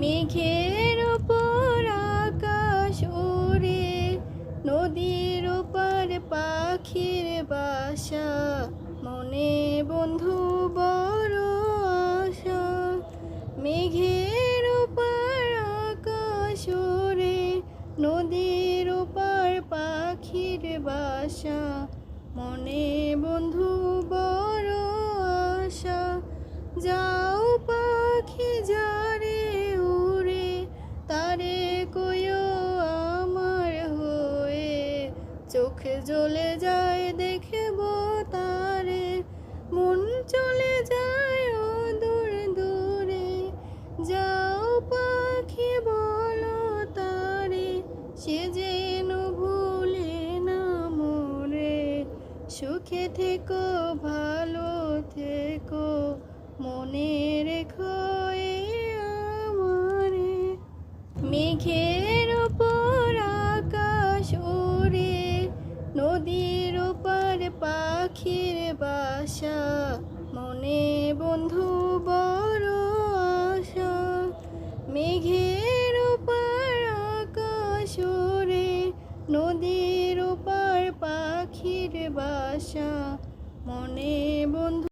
মেঘের ওপর আকাশ ওরে নদীর ওপার পাখির বাসা, মনে বন্ধু বড় আশা। মেঘের ওপার আকাশ ওরে নদীর ওপার পাখির বাসা, মনে বন্ধু বড় আশা। যাও চোখে জ্বলে যায়, দেখব তারে। মন চলে যায় ও দূর দূরে। যাও পাখি, বলো তারে, সে যেন ভুলে না মোরে। সুখে থেকো, ভালো থেকো, মনে রেখো আমারে। মেঘের মনে বন্ধু বড় আশা মেঘের ওপার আকাশ ওরে নদীর ওপার পাখির বাসা। মনে বন্ধু